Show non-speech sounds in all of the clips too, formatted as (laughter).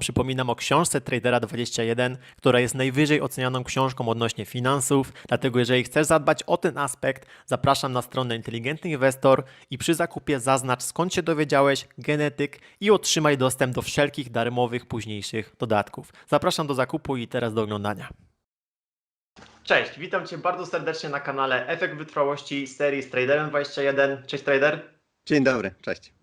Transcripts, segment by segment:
Przypominam o książce Tradera 21, która jest najwyżej ocenianą książką odnośnie finansów. Dlatego, jeżeli chcesz zadbać o ten aspekt, zapraszam na stronę Inteligentny Inwestor i przy zakupie zaznacz skąd się dowiedziałeś, genetyk i otrzymaj dostęp do wszelkich darmowych późniejszych dodatków. Zapraszam do zakupu i teraz do oglądania. Cześć, witam Cię bardzo serdecznie na kanale Efekt Wytrwałości z serii z Traderem 21. Cześć Trader. Dzień dobry, cześć.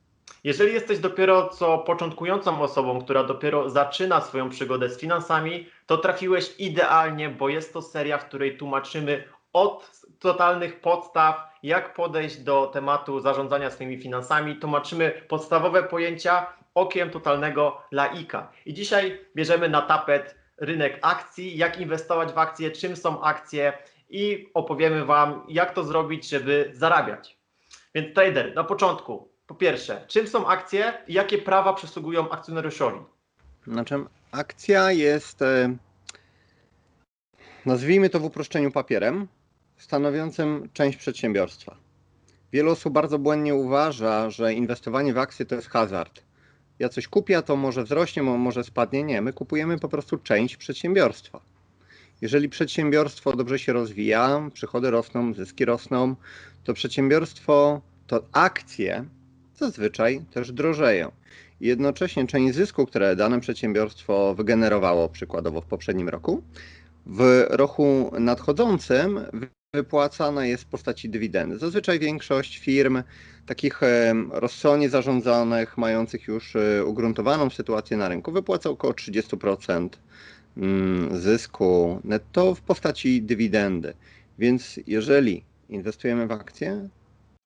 Jeżeli jesteś dopiero co początkującą osobą, która dopiero zaczyna swoją przygodę z finansami, to trafiłeś idealnie, bo jest to seria, w której tłumaczymy od totalnych podstaw, jak podejść do tematu zarządzania swoimi finansami. Tłumaczymy podstawowe pojęcia okiem totalnego laika. I dzisiaj bierzemy na tapet rynek akcji, jak inwestować w akcje, czym są akcje i opowiemy Wam, jak to zrobić, żeby zarabiać. Więc trader, na początku, po pierwsze, czym są akcje i jakie prawa przysługują akcjonariuszowi? Znaczy, akcja jest, e, nazwijmy to w uproszczeniu papierem, stanowiącym część przedsiębiorstwa. Wiele osób bardzo błędnie uważa, że inwestowanie w akcje to jest hazard. Ja coś kupię, a to może wzrośnie, mo- może spadnie. Nie, my kupujemy po prostu część przedsiębiorstwa. Jeżeli przedsiębiorstwo dobrze się rozwija, przychody rosną, zyski rosną, to przedsiębiorstwo, to akcje zazwyczaj też drożeją. Jednocześnie część zysku, które dane przedsiębiorstwo wygenerowało przykładowo w poprzednim roku, w roku nadchodzącym wy- wypłacana jest w postaci dywidendy. Zazwyczaj większość firm takich em, rozsądnie zarządzanych, mających już e, ugruntowaną sytuację na rynku, wypłaca około 30% mm, zysku netto w postaci dywidendy. Więc jeżeli inwestujemy w akcje,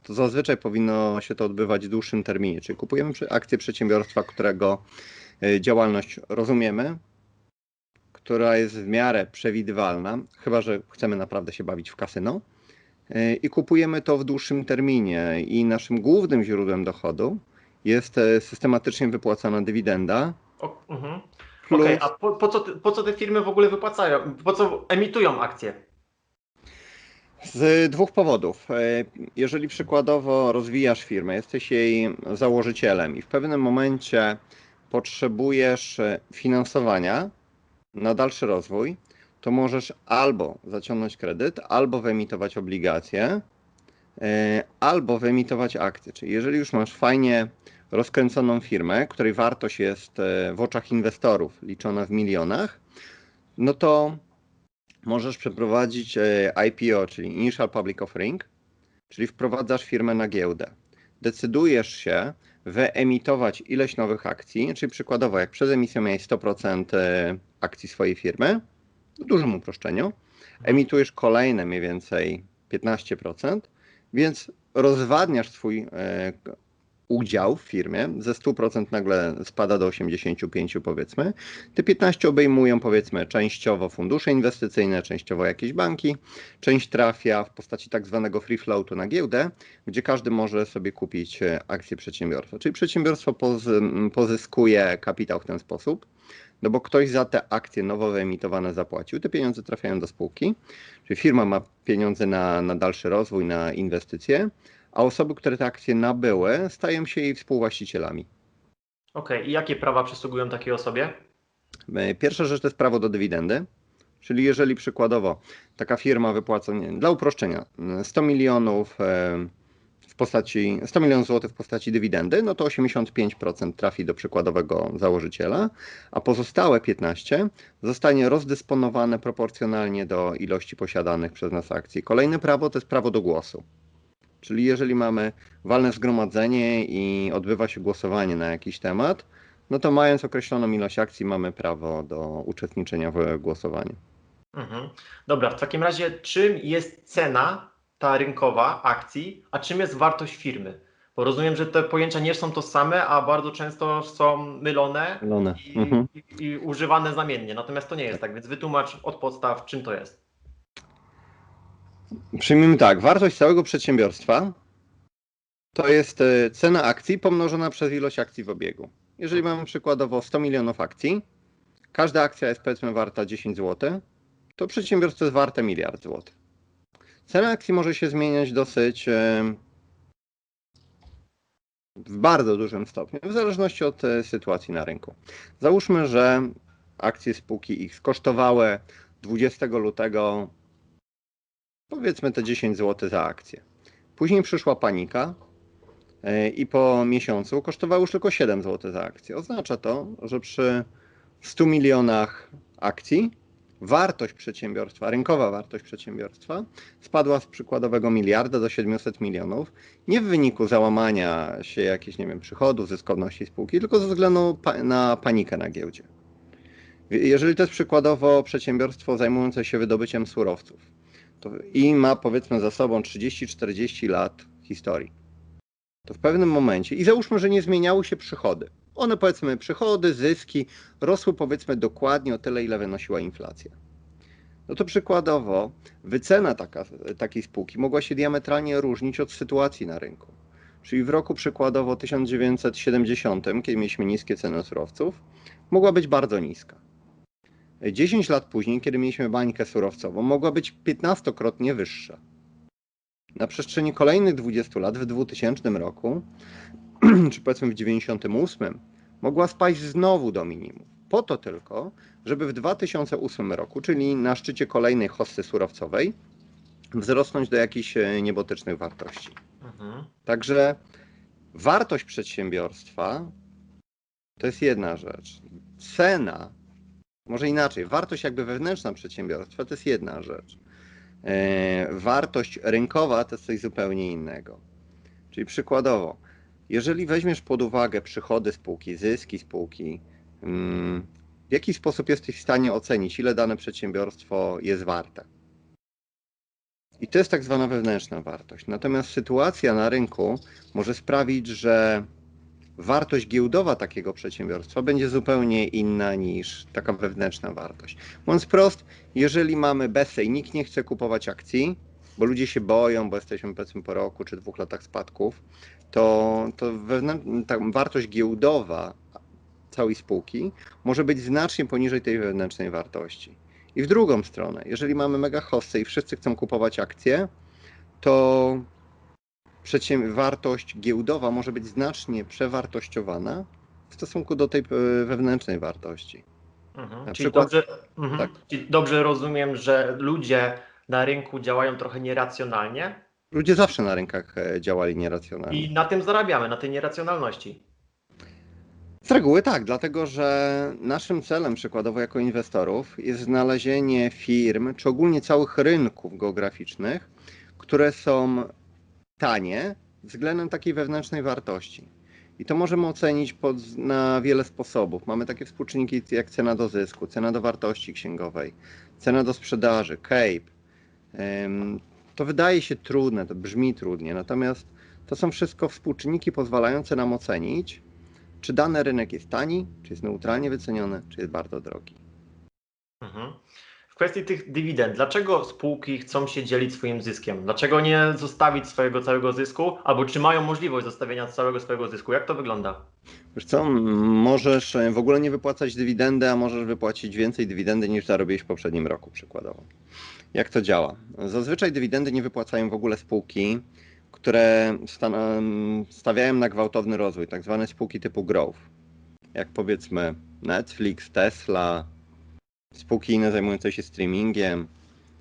to zazwyczaj powinno się to odbywać w dłuższym terminie, czyli kupujemy akcje przedsiębiorstwa, którego e, działalność rozumiemy, która jest w miarę przewidywalna, chyba że chcemy naprawdę się bawić w kasyno, e, i kupujemy to w dłuższym terminie. I naszym głównym źródłem dochodu jest e, systematycznie wypłacana dywidenda. O, mhm. Plus, Okej, a po, po, co, po co te firmy w ogóle wypłacają? Po co emitują akcje? Z dwóch powodów. E, Jeżeli przykładowo rozwijasz firmę, jesteś jej założycielem i w pewnym momencie potrzebujesz e, finansowania na dalszy rozwój, to możesz albo zaciągnąć kredyt, albo wyemitować obligacje, e, albo wyemitować akcje. Czyli jeżeli już masz fajnie rozkręconą firmę, której wartość jest w oczach inwestorów liczona w milionach, no to możesz przeprowadzić e, IPO, czyli Initial Public Offering, czyli wprowadzasz firmę na giełdę. Decydujesz się wyemitować ileś nowych akcji, czyli przykładowo jak przed emisją miałeś 100% e, akcji swojej firmy, w dużym uproszczeniu, emitujesz kolejne mniej więcej 15%, więc rozwadniasz swój e, udział w firmie, ze 100% nagle spada do 85 powiedzmy. Te 15 obejmują powiedzmy częściowo fundusze inwestycyjne, częściowo jakieś banki, część trafia w postaci tak zwanego free floatu na giełdę, gdzie każdy może sobie kupić e, akcje przedsiębiorstwa. Czyli przedsiębiorstwo poz- pozyskuje kapitał w ten sposób, no bo ktoś za te akcje nowo wyemitowane zapłacił, te pieniądze trafiają do spółki, czyli firma ma pieniądze na, na dalszy rozwój, na inwestycje, a osoby, które te akcje nabyły, stają się jej współwłaścicielami. Okej, i jakie prawa przysługują takiej osobie? E, Pierwsza rzecz to jest prawo do dywidendy, czyli jeżeli przykładowo taka firma wypłaca, nie, dla uproszczenia, e, 100 milionów e, w postaci, 100 milionów złotych w postaci dywidendy, no to 85% trafi do przykładowego założyciela, a pozostałe 15 zostanie rozdysponowane proporcjonalnie do ilości posiadanych przez nas akcji. Kolejne prawo to jest prawo do głosu. Czyli jeżeli mamy walne zgromadzenie i odbywa się głosowanie na jakiś temat, no to mając określoną ilość akcji, mamy prawo do uczestniczenia w głosowaniu. Mhm. Dobra, w takim razie czym jest cena ta rynkowa akcji, a czym jest wartość firmy? Bo rozumiem, że te pojęcia nie są to same, a bardzo często są mylone Lone. i, Mhm. i, i używane znamiennie. Natomiast to nie jest tak, więc wytłumacz od podstaw, czym to jest. Przyjmijmy tak, wartość całego przedsiębiorstwa to jest e, cena akcji pomnożona przez ilość akcji w obiegu. Jeżeli mamy przykładowo 100 milionów akcji, każda akcja jest powiedzmy warta 10 zł, to przedsiębiorstwo jest warte miliard złotych. Cena akcji może się zmieniać dosyć, e, w bardzo dużym stopniu, w zależności od e, sytuacji na rynku. Załóżmy, że akcje spółki X kosztowały 20 lutego powiedzmy te 10 zł za akcję. Później przyszła panika e, i po miesiącu kosztowały już tylko 7 zł za akcję. Oznacza to, że przy 100 milionach akcji wartość przedsiębiorstwa, rynkowa wartość przedsiębiorstwa spadła z przykładowego miliarda do 700 milionów, nie w wyniku załamania się jakichś, nie wiem, przychodów, zyskowności spółki, tylko ze względu na panikę na giełdzie. Jeżeli to jest przykładowo przedsiębiorstwo zajmujące się wydobyciem surowców to i ma powiedzmy za sobą 30-40 lat historii, to w pewnym momencie, i załóżmy, że nie zmieniały się przychody, one powiedzmy przychody, zyski rosły powiedzmy dokładnie o tyle, ile wynosiła inflacja. No to przykładowo wycena taka, takiej spółki mogła się diametralnie różnić od sytuacji na rynku. Czyli w roku przykładowo 1970, kiedy mieliśmy niskie ceny surowców, mogła być bardzo niska. 10 lat później, kiedy mieliśmy bańkę surowcową, mogła być 15-krotnie wyższa. Na przestrzeni kolejnych 20 lat, w 2000 roku, (clears throat) czy powiedzmy w 98, mogła spaść znowu do minimum. Po to tylko, żeby w 2008 roku, czyli na szczycie kolejnej hossy surowcowej, wzrosnąć do jakichś e, niebotycznych wartości. Mhm. Także wartość przedsiębiorstwa to jest jedna rzecz. Cena, może inaczej, wartość jakby wewnętrzna przedsiębiorstwa to jest jedna rzecz. E, wartość rynkowa to jest coś zupełnie innego. Czyli przykładowo, jeżeli weźmiesz pod uwagę przychody spółki, zyski spółki, mm, w jaki sposób jesteś w stanie ocenić, ile dane przedsiębiorstwo jest warte? I to jest tak zwana wewnętrzna wartość. Natomiast sytuacja na rynku może sprawić, że wartość giełdowa takiego przedsiębiorstwa będzie zupełnie inna niż taka wewnętrzna wartość. Mówiąc prost, jeżeli mamy BESE i nikt nie chce kupować akcji, bo ludzie się boją, bo jesteśmy powiedzmy po roku czy dwóch latach spadków, to, to wartość giełdowa całej spółki może być znacznie poniżej tej wewnętrznej wartości. I w drugą stronę, jeżeli mamy mega hossę i wszyscy chcą kupować akcje, to wartość giełdowa może być znacznie przewartościowana w stosunku do tej e, wewnętrznej wartości. Mhm. Czyli, przykład- dobrze, mhm. tak. Czyli dobrze rozumiem, że ludzie na rynku działają trochę nieracjonalnie Ludzie zawsze na rynkach e, działali nieracjonalnie. i na tym zarabiamy, na tej nieracjonalności. Z reguły tak, dlatego że naszym celem przykładowo jako inwestorów jest znalezienie firm, czy ogólnie całych rynków geograficznych, które są tanie względem takiej wewnętrznej wartości. I to możemy ocenić pod, na wiele sposobów. Mamy takie współczynniki jak cena do zysku, cena do wartości księgowej, cena do sprzedaży, CAPE. To wydaje się trudne, to brzmi trudnie, natomiast to są wszystko współczynniki pozwalające nam ocenić, czy dany rynek jest tani, czy jest neutralnie wyceniony, czy jest bardzo drogi. Mhm. W kwestii tych dywidend, dlaczego spółki chcą się dzielić swoim zyskiem? Dlaczego nie zostawić swojego całego zysku? Albo czy mają możliwość zostawienia całego swojego zysku? Jak to wygląda? Wiesz co, możesz e, w ogóle nie wypłacać dywidendy, a możesz wypłacić więcej dywidendy niż zarobiłeś w poprzednim roku przykładowo. Jak to działa? Zazwyczaj dywidendy nie wypłacają w ogóle spółki, które stawiają na gwałtowny rozwój, tak zwane spółki typu growth. Jak powiedzmy Netflix, Tesla, spółki inne zajmujące się streamingiem,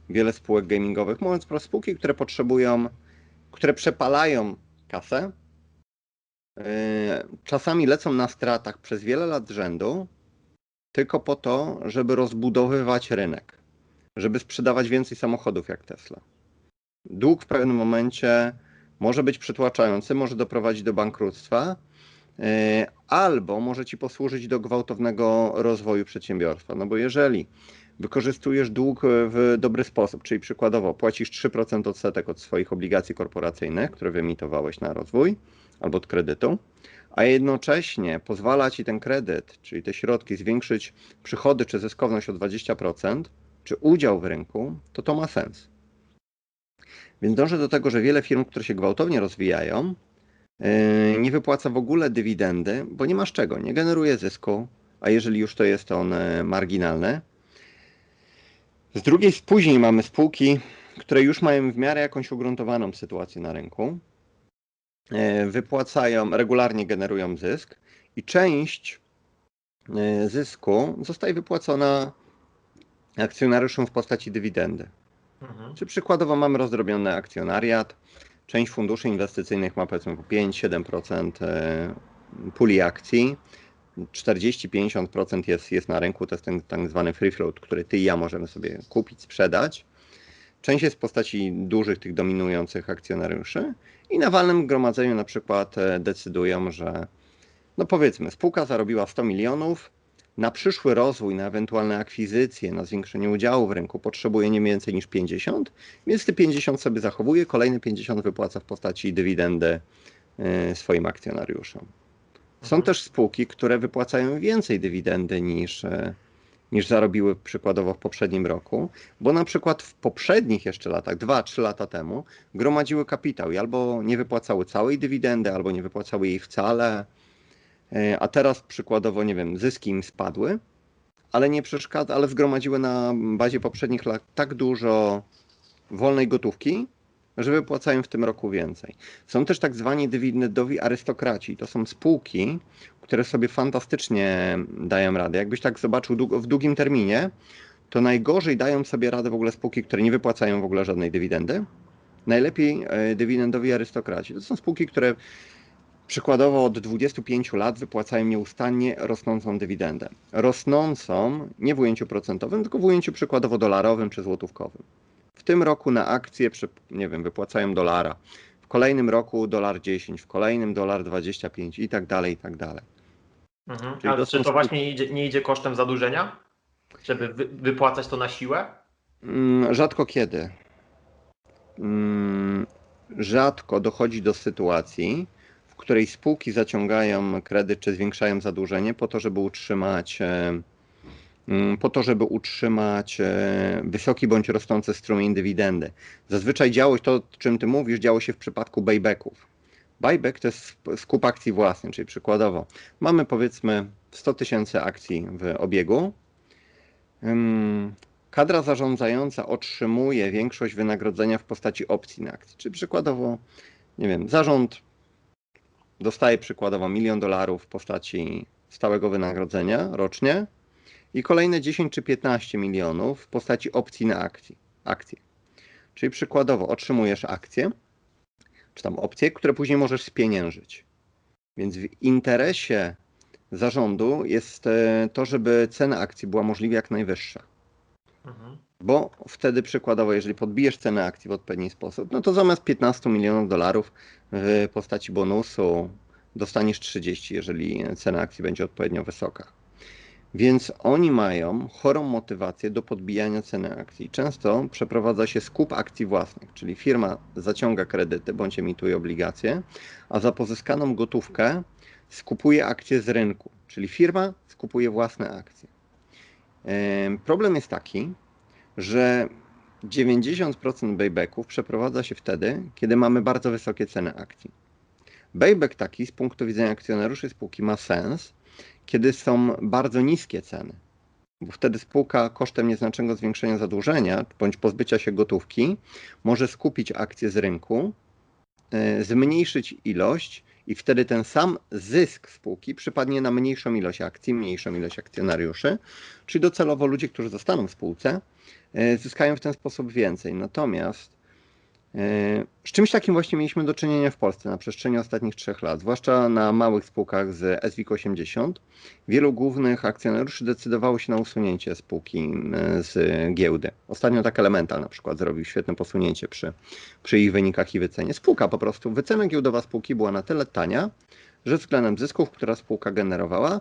wiele spółek gamingowych. Mówiąc pro spółki, które potrzebują, które przepalają kasę, Yy, czasami lecą na stratach przez wiele lat rzędu, tylko po to, żeby rozbudowywać rynek, żeby sprzedawać więcej samochodów jak Tesla. Dług w pewnym momencie może być przytłaczający, może doprowadzić do bankructwa, albo może ci posłużyć do gwałtownego rozwoju przedsiębiorstwa. No bo jeżeli wykorzystujesz dług w dobry sposób, czyli przykładowo płacisz 3% odsetek od swoich obligacji korporacyjnych, które wyemitowałeś na rozwój, albo od kredytu, a jednocześnie pozwala ci ten kredyt, czyli te środki, zwiększyć przychody czy zyskowność o 20%, czy udział w rynku, to to ma sens. Więc dążę do tego, że wiele firm, które się gwałtownie rozwijają, nie wypłaca w ogóle dywidendy, bo nie ma z czego, nie generuje zysku, a jeżeli już to jest on e, marginalny. Z drugiej, później mamy spółki, które już mają w miarę jakąś ugruntowaną sytuację na rynku, e, wypłacają, regularnie generują zysk i część e, zysku zostaje wypłacona akcjonariuszom w postaci dywidendy. Mhm. Czy przykładowo mamy rozdrobiony akcjonariat, część funduszy inwestycyjnych ma powiedzmy 5-7% e, puli akcji, 40-50% jest, jest na rynku, to jest ten tak zwany free float, który ty i ja możemy sobie kupić, sprzedać. Część jest w postaci dużych tych dominujących akcjonariuszy i na walnym gromadzeniu na przykład e, decydują, że no powiedzmy spółka zarobiła 100 milionów, na przyszły rozwój, na ewentualne akwizycje, na zwiększenie udziału w rynku potrzebuje nie więcej niż 50, więc te 50 sobie zachowuje, kolejne 50 wypłaca w postaci dywidendy e, swoim akcjonariuszom. Są Mhm. też spółki, które wypłacają więcej dywidendy niż, e, niż zarobiły przykładowo w poprzednim roku, bo na przykład w poprzednich jeszcze latach, 2-3 lata temu, gromadziły kapitał i albo nie wypłacały całej dywidendy, albo nie wypłacały jej wcale, a teraz przykładowo, nie wiem, zyski im spadły, ale nie przeszkadza, ale zgromadziły na bazie poprzednich lat tak dużo wolnej gotówki, że wypłacają w tym roku więcej. Są też tak zwani dywidendowi arystokraci. To są spółki, które sobie fantastycznie dają radę. Jakbyś tak zobaczył w długim terminie, to najgorzej dają sobie radę w ogóle spółki, które nie wypłacają w ogóle żadnej dywidendy. Najlepiej e, dywidendowi arystokraci. To są spółki, które przykładowo od 25 lat wypłacają nieustannie rosnącą dywidendę. Rosnącą nie w ujęciu procentowym, tylko w ujęciu przykładowo dolarowym czy złotówkowym. W tym roku na akcje, nie wiem, wypłacają dolara. W kolejnym roku dolar 10, w kolejnym dolar 25 i tak dalej, i tak dalej. Mhm. Czyli A to czy to właśnie nie idzie, nie idzie kosztem zadłużenia? Żeby wy, wypłacać to na siłę? Mm, Rzadko kiedy. Mm, Rzadko dochodzi do sytuacji, której spółki zaciągają kredyt czy zwiększają zadłużenie po to, żeby utrzymać e, mm, po to, żeby utrzymać e, wysoki bądź rosnący strumień dywidendy. Zazwyczaj działo się to, o czym ty mówisz, działo się w przypadku buybacków. Buyback to jest skup akcji własnych, czyli przykładowo mamy powiedzmy 100 tysięcy akcji w obiegu. Kadra zarządzająca otrzymuje większość wynagrodzenia w postaci opcji na akcji. Czyli przykładowo, nie wiem, zarząd dostaje przykładowo milion dolarów w postaci stałego wynagrodzenia rocznie i kolejne 10 czy 15 milionów w postaci opcji na akcji. akcje. Czyli przykładowo otrzymujesz akcje, czy tam opcje, które później możesz spieniężyć. Więc w interesie zarządu jest e, to, żeby cena akcji była możliwie jak najwyższa. Mhm. Bo wtedy przykładowo, jeżeli podbijesz cenę akcji w odpowiedni sposób, no to zamiast 15 milionów dolarów w postaci bonusu dostaniesz 30, jeżeli cena akcji będzie odpowiednio wysoka. Więc oni mają chorą motywację do podbijania ceny akcji. Często przeprowadza się skup akcji własnych, czyli firma zaciąga kredyty bądź emituje obligacje, a za pozyskaną gotówkę skupuje akcje z rynku, czyli firma skupuje własne akcje. Em, Problem jest taki, że 90% buybacków przeprowadza się wtedy, kiedy mamy bardzo wysokie ceny akcji. Buyback taki z punktu widzenia akcjonariuszy spółki ma sens, kiedy są bardzo niskie ceny. Bo wtedy spółka kosztem nieznacznego zwiększenia zadłużenia bądź pozbycia się gotówki może skupić akcje z rynku, e, zmniejszyć ilość i wtedy ten sam zysk spółki przypadnie na mniejszą ilość akcji, mniejszą ilość akcjonariuszy, czyli docelowo ludzie, którzy zostaną w spółce, zyskają w ten sposób więcej. Natomiast e, z czymś takim właśnie mieliśmy do czynienia w Polsce na przestrzeni ostatnich trzech lat, zwłaszcza na małych spółkach z SWIG 80. Wielu głównych akcjonariuszy decydowało się na usunięcie spółki e, z giełdy. Ostatnio tak Elemental na przykład zrobił świetne posunięcie przy, przy ich wynikach i wycenie. Spółka po prostu, wycena giełdowa spółki była na tyle tania, że względem zysków, które spółka generowała,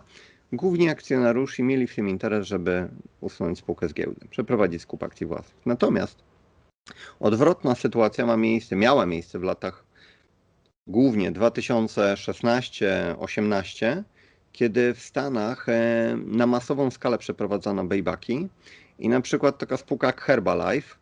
główni akcjonariusze mieli w tym interes, żeby usunąć spółkę z giełdy, przeprowadzić skup akcji własnych. Natomiast odwrotna sytuacja ma miejsce, miała miejsce w latach głównie 2016-18, kiedy w Stanach e, na masową skalę przeprowadzano buybacki i na przykład taka spółka jak Herbalife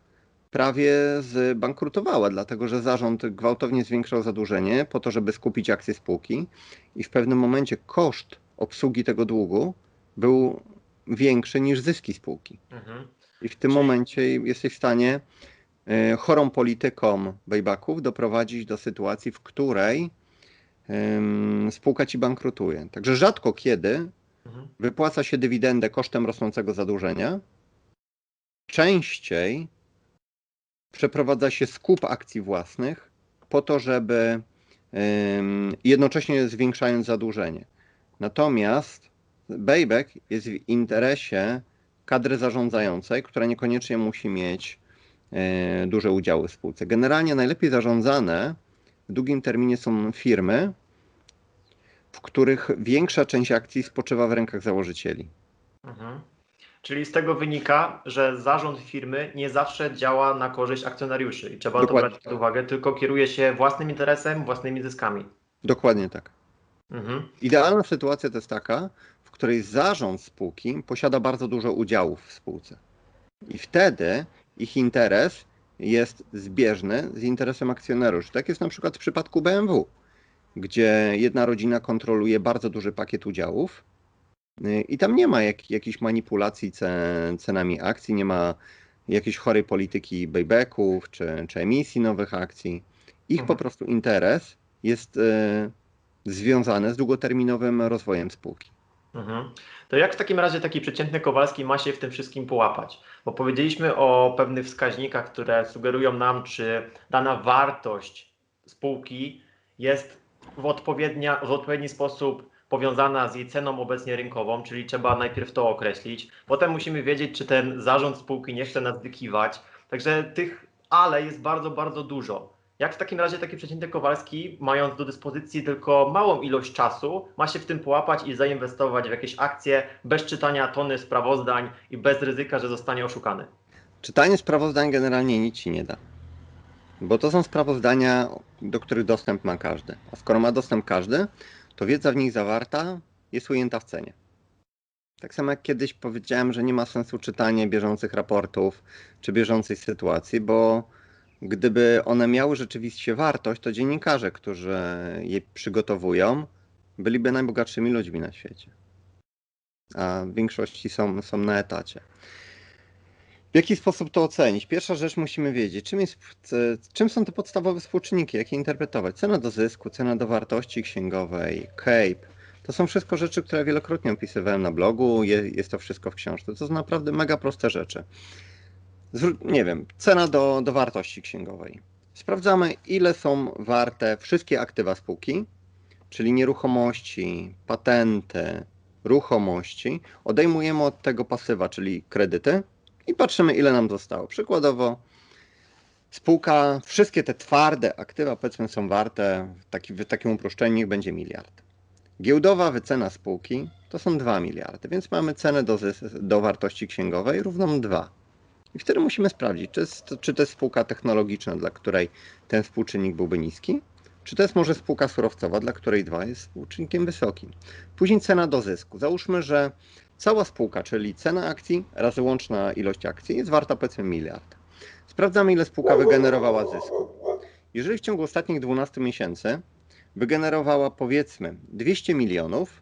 prawie zbankrutowała, dlatego że zarząd gwałtownie zwiększał zadłużenie po to, żeby skupić akcje spółki i w pewnym momencie koszt obsługi tego długu był większy niż zyski spółki. Mhm. I w tym Czyli- momencie jesteś w stanie e, chorą polityką buybacków doprowadzić do sytuacji, w której ym, spółka ci bankrutuje. Także rzadko kiedy Mhm. wypłaca się dywidendę kosztem rosnącego zadłużenia. Częściej przeprowadza się skup akcji własnych po to, żeby ym, jednocześnie zwiększając zadłużenie. Natomiast Bayback jest w interesie kadry zarządzającej, która niekoniecznie musi mieć e, duże udziały w spółce. Generalnie najlepiej zarządzane w długim terminie są firmy, w których większa część akcji spoczywa w rękach założycieli. Mhm. Czyli z tego wynika, że zarząd firmy nie zawsze działa na korzyść akcjonariuszy i trzeba Dokładnie to brać pod uwagę, tylko kieruje się własnym interesem, własnymi zyskami. Dokładnie tak. Mhm. Idealna sytuacja to jest taka, w której zarząd spółki posiada bardzo dużo udziałów w spółce. I wtedy ich interes jest zbieżny z interesem akcjonariuszy. Tak jest na przykład w przypadku BMW, gdzie jedna rodzina kontroluje bardzo duży pakiet udziałów y, i tam nie ma jak, jakichś manipulacji cen, cenami akcji, nie ma jakiejś chorej polityki buybacków czy, czy emisji nowych akcji. Ich po Mhm. prostu interes jest y, związane z długoterminowym rozwojem spółki. Mhm. To jak w takim razie taki przeciętny Kowalski ma się w tym wszystkim połapać? Bo powiedzieliśmy o pewnych wskaźnikach, które sugerują nam, czy dana wartość spółki jest w, odpowiednia, w odpowiedni sposób powiązana z jej ceną obecnie rynkową, czyli trzeba najpierw to określić. Potem musimy wiedzieć, czy ten zarząd spółki nie chce nas wykiwać. Także tych ale jest bardzo, bardzo dużo. Jak w takim razie taki przeciętny Kowalski, mając do dyspozycji tylko małą ilość czasu, ma się w tym połapać i zainwestować w jakieś akcje bez czytania tony sprawozdań i bez ryzyka, że zostanie oszukany? Czytanie sprawozdań generalnie nic ci nie da. Bo to są sprawozdania, do których dostęp ma każdy. A skoro ma dostęp każdy, to wiedza w nich zawarta jest ujęta w cenie. Tak samo jak kiedyś powiedziałem, że nie ma sensu czytanie bieżących raportów czy bieżącej sytuacji, bo gdyby one miały rzeczywiście wartość, to dziennikarze, którzy je przygotowują, byliby najbogatszymi ludźmi na świecie. A w większości są, są na etacie. W jaki sposób to ocenić? Pierwsza rzecz musimy wiedzieć, czym, jest, czym są te podstawowe współczynniki, jak je interpretować. Cena do zysku, cena do wartości księgowej, CAPE. To są wszystko rzeczy, które wielokrotnie opisywałem na blogu, je, jest to wszystko w książce. To są naprawdę mega proste rzeczy. Nie wiem, cena do, do wartości księgowej. Sprawdzamy, ile są warte wszystkie aktywa spółki, czyli nieruchomości, patenty, ruchomości. Odejmujemy od tego pasywa, czyli kredyty i patrzymy, ile nam zostało. Przykładowo, spółka, wszystkie te twarde aktywa, powiedzmy, są warte, w, taki, w takim uproszczeniu, niech będzie miliard. Giełdowa wycena spółki to są 2 miliardy, więc mamy cenę do, do wartości księgowej równą 2. I wtedy musimy sprawdzić, czy, czy to jest spółka technologiczna, dla której ten współczynnik byłby niski, czy to jest może spółka surowcowa, dla której 2 jest współczynnikiem wysokim. Później cena do zysku. Załóżmy, że Cała spółka, czyli cena akcji razy łączna ilość akcji jest warta powiedzmy miliard. Sprawdzamy, ile spółka wygenerowała zysku. Jeżeli w ciągu ostatnich 12 miesięcy wygenerowała powiedzmy 200 milionów,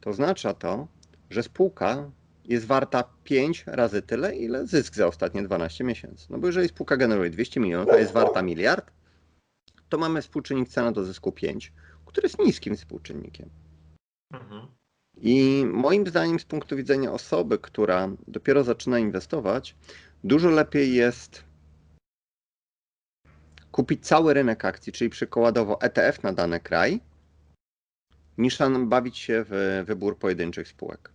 to oznacza to, że spółka jest warta 5 razy tyle, ile zysk za ostatnie 12 miesięcy. No bo jeżeli spółka generuje 200 milionów, a jest warta miliard, to mamy współczynnik cena do zysku 5, który jest niskim współczynnikiem. Mhm. I moim zdaniem, z punktu widzenia osoby, która dopiero zaczyna inwestować, dużo lepiej jest kupić cały rynek akcji, czyli przykładowo ETF na dany kraj, niż bawić się w wybór pojedynczych spółek.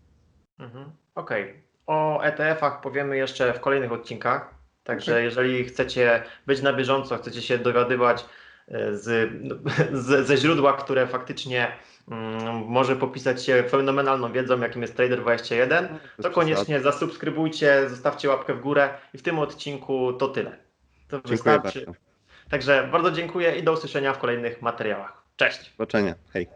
Okej. O ETF-ach powiemy jeszcze w kolejnych odcinkach. Także jeżeli chcecie być na bieżąco, chcecie się dowiadywać e, z, (laughs) z, ze źródła, które faktycznie mm, może popisać się fenomenalną wiedzą, jakim jest Trader21, to koniecznie zasubskrybujcie, zostawcie łapkę w górę i w tym odcinku to tyle. To Dziękuję wystarczy. bardzo. Także bardzo dziękuję i do usłyszenia w kolejnych materiałach. Cześć! Do zobaczenia. Hej.